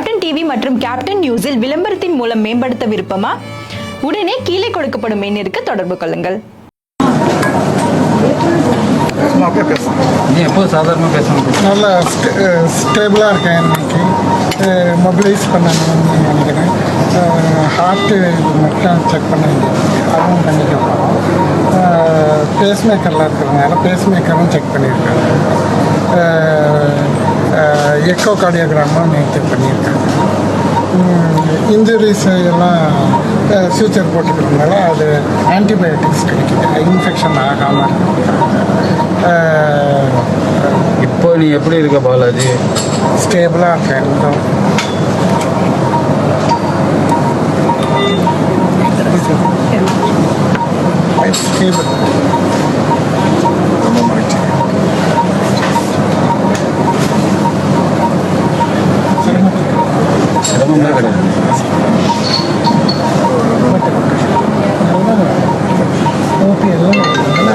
மற்றும் கேப்டன் நியூஸில் விளம்பரத்தின் மூலம் மேம்படுத்த விருப்பமா? உடனே கீழே கொடுக்கப்படும் எண்ணிற்கு தொடர்பு கொள்ளுங்கள். அப்படியே நீ எப்போ சாதாரணமாக பேசணும்? நல்லா ஸ்டேபிளாக இருக்கேன் இன்னைக்கு. மொபிலைஸ் பண்ணணும்னு நினைக்கிறேன். ஹார்ட்டு மட்டும் செக் பண்ண அதுவும் பண்ணிக்க போகிறோம் பேஸ்மேக்கரில் இருக்கிறதுனால பேஸ்மேக்கரும் செக் பண்ணியிருக்காங்க எக்கோ கார்டியோகிராமும் நேற்று பண்ணியிருக்காங்க இன்ஜுரிஸ் எல்லாம் ஃபியூச்சர் போட்டுக்கிறதுனால அது ஆன்டிபயோட்டிக்ஸ் கிடைக்குது. இன்ஃபெக்ஷன் ஆகாமல் இப்போ நீ எப்படி இருக்க பாலாஜி? ஸ்டேபிளாக இருக்கேன். ஸ்டேபிள் சிரமமே கிடையாது ஓகே எல்லாம் நல்லா